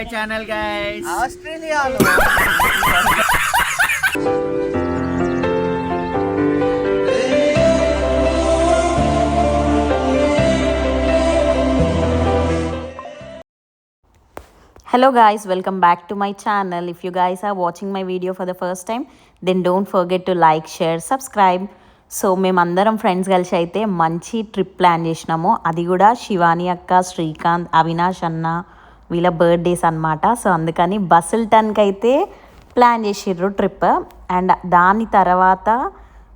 My channel guys ఆస్ట్రేలియాలో hello guys welcome back to my channel if you guys are watching my video for the first time then don't forget to like share subscribe so మేమందరం friends కలిసి అయితే మంచి trip plan చేసినాము అది కూడా శివాని అక్క శ్రీకాంత్ అవినాష్ అన్న వీళ్ళ బర్త్డేస్ అనమాట సో అందుకని బస్సుల్ అయితే ప్లాన్ చేసిర్రు ట్రిప్ అండ్ దాని తర్వాత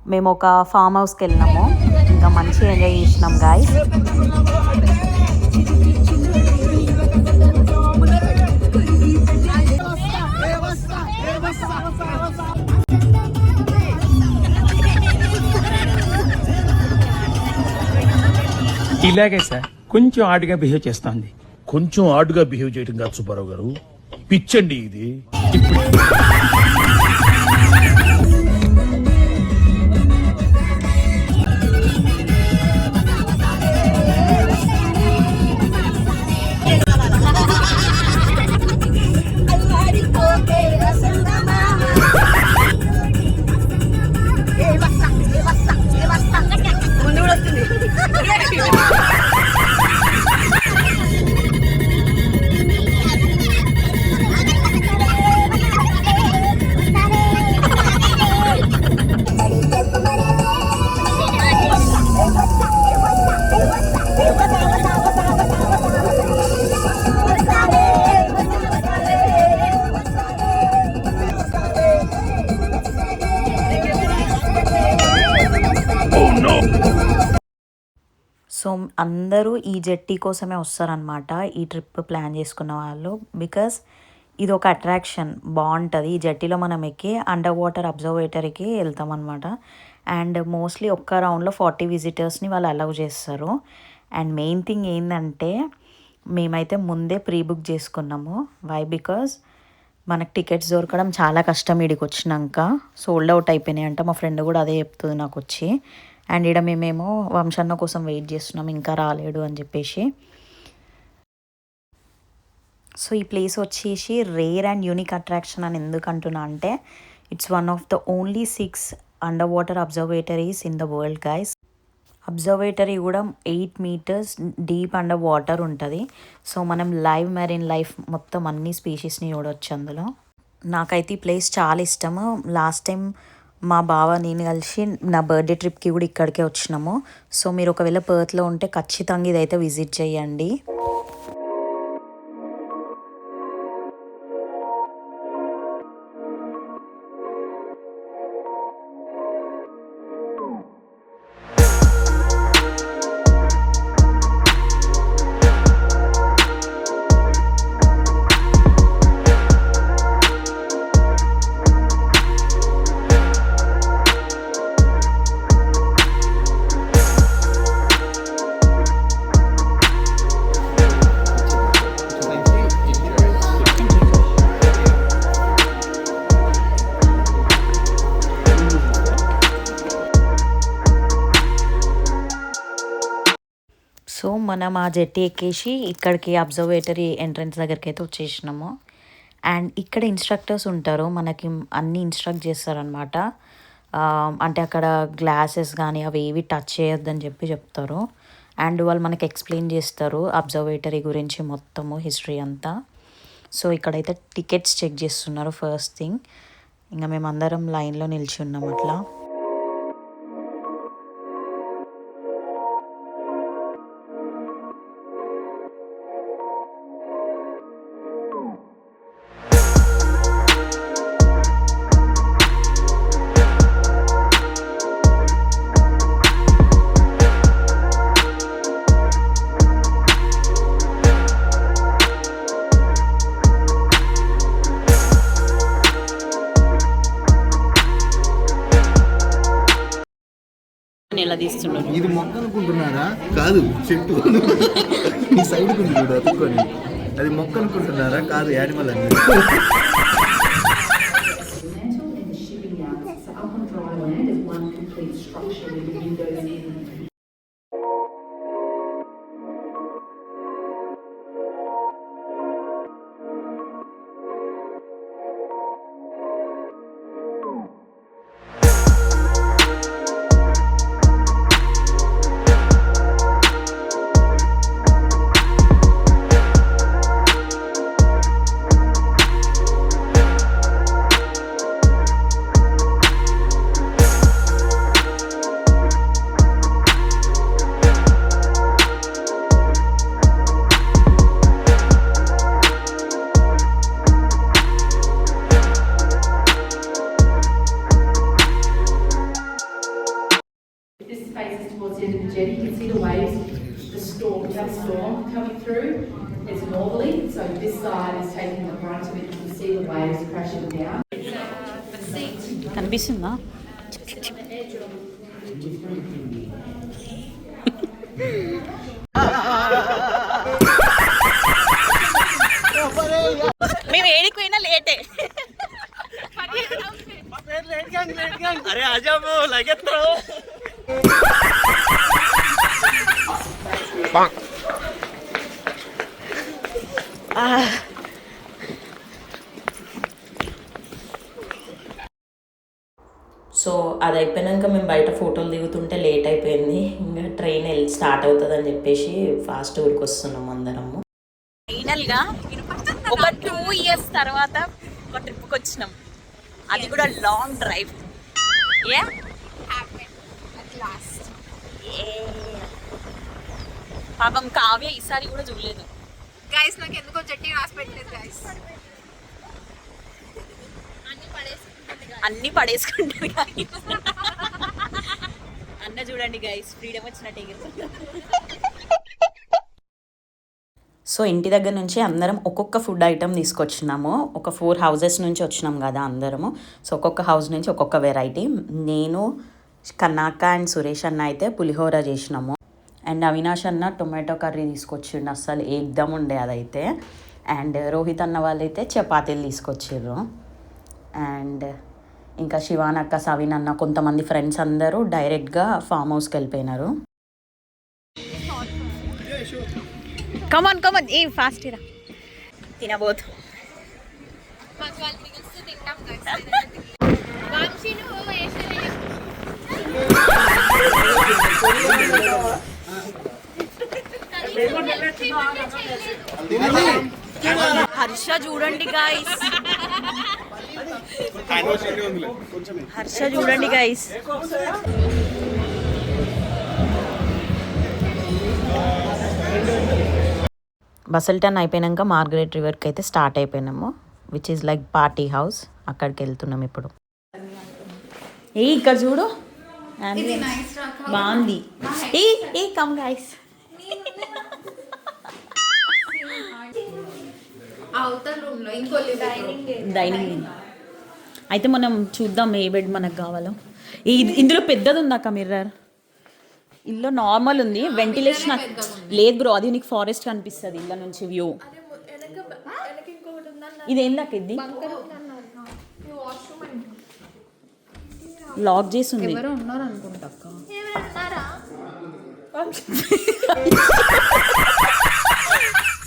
మేము ఒక ఫామ్ హౌస్కి వెళ్ళినాము ఇంకా మంచిగా ఎంజాయ్ చేసినాం గాయస్ ఇలాగే సార్ కొంచెం ఆడిగా బిహేవ్ చేస్తోంది. కొంచెం ఆడుగా బిహేవ్ చేయడం కాదు సుబ్బారావు గారు. పిచ్చండి ఇది. అందరూ ఈ జట్టి కోసమే వస్తారనమాట ఈ ట్రిప్ ప్లాన్ చేసుకున్న వాళ్ళు. బికాస్ ఇది ఒక అట్రాక్షన్ బాగుంటుంది ఈ జట్టిలో మనం ఎక్కి అండర్ వాటర్ అబ్జర్వేటరీకి వెళ్తామన్నమాట. అండ్ మోస్ట్లీ ఒక్క రౌండ్లో ఫార్టీ విజిటర్స్ని వాళ్ళు అలౌ చేస్తారు. అండ్ మెయిన్ థింగ్ ఏంటంటే మేమైతే ముందే ప్రీ బుక్ చేసుకున్నాము. వై బికాస్ మనకు టికెట్స్ దొరకడం చాలా కష్టం ఇడికి వచ్చినాక సోల్డ్ అవుట్ అయిపోయినాయి అంట. మా ఫ్రెండ్ కూడా అదే చెప్తుంది నాకు వచ్చి అండ్ ఇక్కడ మేమేమో వంశన్న కోసం వెయిట్ చేస్తున్నాం ఇంకా రాలేడు అని చెప్పేసి. సో ఈ ప్లేస్ వచ్చేసి రేర్ అండ్ యూనిక్ అట్రాక్షన్ అని ఎందుకు అంటున్నా అంటే it's one of the only six under water observatories in the world guys observatory కూడా eight metres deep under water ఉంటుంది. సో మనం లైవ్ మెరీన్ లైఫ్ మొత్తం అన్ని స్పీషీస్ని చూడవచ్చు అందులో. నాకైతే ఈ ప్లేస్ చాలా ఇష్టము. లాస్ట్ టైం మా బావ నేను కలిసి నా బర్త్డే ట్రిప్కి కూడా ఇక్కడికే వచ్చినాము. సో మీరు ఒకవేళ పర్త్లో ఉంటే ఖచ్చితంగా ఇదైతే విజిట్ చేయండి. మనం ఆ జెట్టి ఎక్కేసి ఇక్కడికి అబ్జర్వేటరీ ఎంట్రన్స్ దగ్గరికి అయితే వచ్చేసినాము. అండ్ ఇక్కడ ఇన్స్ట్రక్టర్స్ ఉంటారు మనకి అన్ని ఇన్స్ట్రక్ట్ చేస్తారనమాట అంటే అక్కడ గ్లాసెస్ కానీ అవి ఏవి టచ్ చేయొద్దని చెప్పి చెప్తారు. అండ్ వాళ్ళు మనకి ఎక్స్ప్లెయిన్ చేస్తారు అబ్జర్వేటరీ గురించి మొత్తము హిస్టరీ అంతా. సో ఇక్కడైతే టికెట్స్ చెక్ చేస్తున్నారు ఫస్ట్ థింగ్. ఇంకా మేము అందరం లైన్లో నిలిచి ఉన్నాం అట్లా ఇది మొక్క అనుకుంటున్నారా కాదు చెట్టు. ఈ సైడ్ కుంది అతుక్కొని. అది మొక్క అనుకుంటున్నారా కాదు యానిమల్ అని కనిపిస్తుందా మేము సో అది అయిపోయాక మేము బయట ఫోటోలు దిగుతుంటే లేట్ అయిపోయింది. ఇంకా ట్రైన్ వెళ్ళి స్టార్ట్ అవుతుంది అని చెప్పేసి ఫాస్ట్ ఊరికి వస్తున్నాం అందరము. ఫైనల్గా ఒక టూ ఇయర్స్ తర్వాత ఒక ట్రిప్కి వచ్చినాం. అది కూడా లాంగ్ డ్రైవ్. ఏ? పాపం కావ్య ఈసారి కూడా చూడలేదు. గైస్ నాకు ఎందుకో జట్టి రాసి పెట్టలేదు గైస్ అన్ని పడేసుకుంటారు. అన్న చూడండి గైస్ ఫ్రీడమ్ వచ్చినట్టే. సో ఇంటి దగ్గర నుంచి అందరం ఒక్కొక్క ఫుడ్ ఐటమ్ తీసుకొచ్చినాము. ఒక ఫోర్ హౌజెస్ నుంచి వచ్చినాం కదా అందరము. సో ఒక్కొక్క హౌస్ నుంచి ఒక్కొక్క వెరైటీ నేను కన్నాక అండ్ సురేష్ అన్న అయితే పులిహోర చేసినాము. అండ్ అవినాష్ అన్న టొమాటో కర్రీ తీసుకొచ్చిండు అస్సలు ఏకదమ్ ఉండే అదైతే. అండ్ రోహిత్ అన్న వాళ్ళైతే చపాతీలు తీసుకొచ్చిర్రు. అండ్ ఇంకా శివాన్ అక్క సవిన్ అన్న కొంతమంది ఫ్రెండ్స్ అందరూ డైరెక్ట్గా ఫామ్ హౌస్కి వెళ్ళిపోయినారు. కమాన్ కమాన్ ఏ ఫాస్ట్ రా. తినబోతు. హర్ష చూడండి గాయస్ హర్ష చూడండి గాయస్ బసల్ టన్ అయిపోయాక మార్గరెట్ రివర్కి అయితే start అయిపోయినాము which is like party house అక్కడికి వెళ్తున్నాం ఇప్పుడు. ఏ ఇక్కడ చూడు. బాగుంది. ఏ ఏ కమ్ డైనింగ్ అయితే మనం చూద్దాం ఏ బెడ్ మనకు కావాలో. ఈ- ఇందులో పెద్దది ఉంది అక్క మిర్రర్? ఇల్లు నార్మల్ ఉంది. వెంటిలేషన్ లేదు బ్రో అది నీకు ఫారెస్ట్ కనిపిస్తుంది ఇళ్ళ నుంచి వ్యూ ఇది ఏందాక ఇది? లాక్ చేసి ఉంది. ఉన్నారు అనుకుంటా అక్క.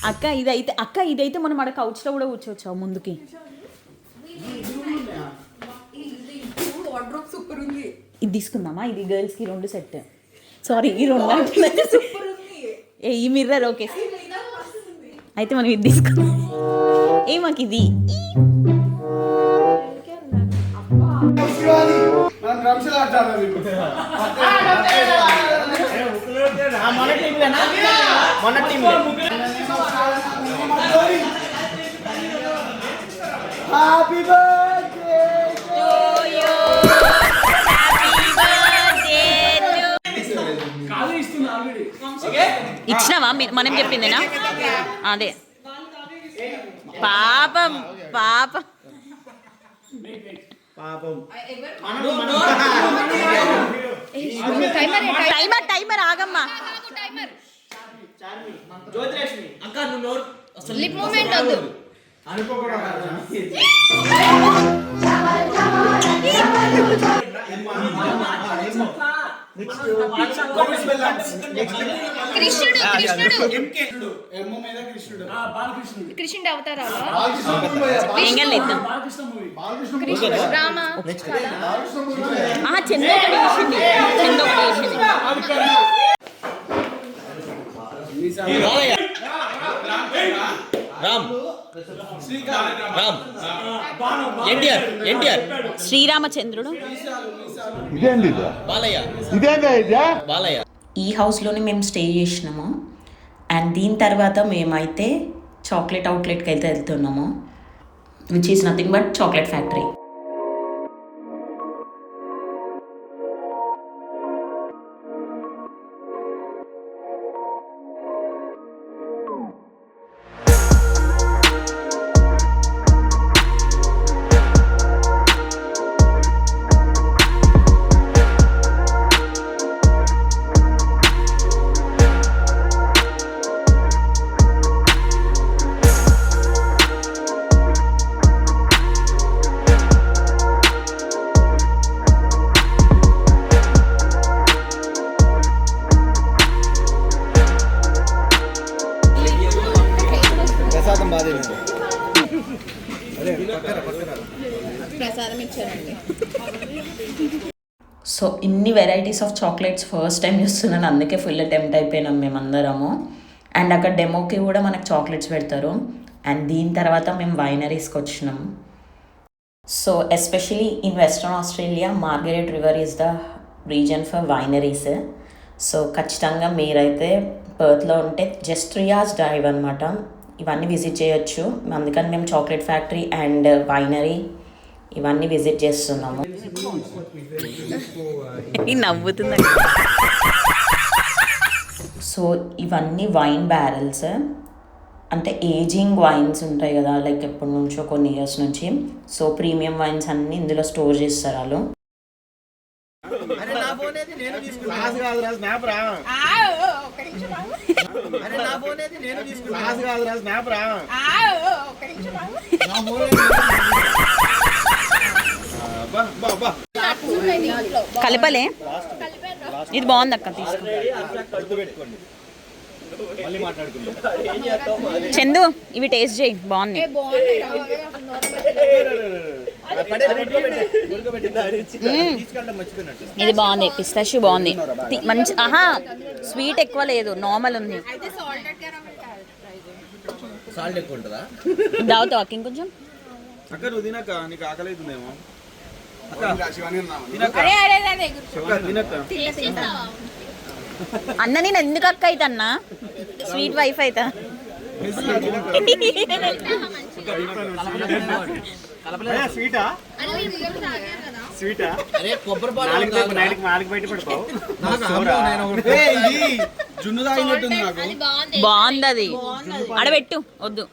అక్క ఇదైతే అక్క ఇదైతే మనం అక్కడ కౌచ్లో కూడా కూర్చోవచ్చు ముందుకి? ఇది తీసుకుందామా? ఇది గర్ల్స్కి రెండు సెట్ సారీ ఈ రెండు. ఏ ఈ మిర్రర్ ఓకే అయితే మనం ఇది తీసుకుందాం. ఏ మాకు ఇది. ఇచ్చినావా మీ- మనం చెప్పిందేనా అదే పాపం పాపం టైమర్ టైమర్ ఆగమ్మా లిప్ మూమెంట్ వద్దు కృష్ణుడు కృష్ణుడు. కృష్ణుడు? అవతారాలా రామ వేసింది. ఎన్టీఆర్ ఎన్టీఆర్. శ్రీరామచంద్రుడు. బాలయ్య. బాలయ్య. ఈ హౌస్లోనే మేము స్టే చేసినాము. అండ్ దీని తర్వాత మేమైతే చాక్లెట్ అవుట్లెట్కి అయితే వెళ్తున్నాము. Which is nothing but chocolate factory varieties of chocolates first time చూస్తున్నాను. అందుకే ఫుల్ అటెంప్ట్ అయిపోయినాం మేమందరము. అండ్ అక్కడ డెమోకి కూడా మనకు చాక్లెట్స్ పెడతారు. అండ్ దీని తర్వాత మేము వైనరీస్కి వచ్చినాం. So especially in western Australia Margaret river is the region for wineries so ఖచ్చితంగా మీరైతే పర్త్లో ఉంటే జస్ట్ రియాజ్ డ్రైవ్ అనమాట ఇవన్నీ విజిట్ చేయొచ్చు. అందుకని మేము చాక్లెట్ ఫ్యాక్టరీ అండ్ వైనరీ ఇవన్నీ విజిట్ చేస్తున్నాము. నవ్వుతుందండి సో ఇవన్నీ వైన్ బ్యారెల్స్ అంటే ఏజింగ్ వైన్స్ ఉంటాయి కదా లైక్ ఎప్పటి నుంచో కొన్ని ఇయర్స్ నుంచి. సో ప్రీమియం వైన్స్ అన్ని ఇందులో స్టోర్ చేస్తారు వాళ్ళు. కలపలే? ఇది బాగుంది అక్క చందు ఇవి టేస్ట్ చేయి బాగుంది ఇది బాగుంది పిస్తాషి బాగుంది. మంచి ఆహా స్వీట్ ఎక్కువ లేదు నార్మల్ ఉంది. దావుతావా ఇంకొంచెం అక్క నువ్వు తినక్క నీకు ఆకలి అవుతుందేమో అన్న నేను ఎందుకు అక్క అయితే అన్న స్వీట్ వైఫ్ అయితే. స్వీటా స్వీటా అరే కొబ్బరి పాలు నాలుగు నైట్కి నాలుగు బయట పెడతావు నాకు అమ్మో, నేను ఒకటి- ఏయ్, ఇది జున్ను తాగినట్టుంది నాకు. బాగుంది. బాగుంది అది. ఆడబెట్టు వద్దు.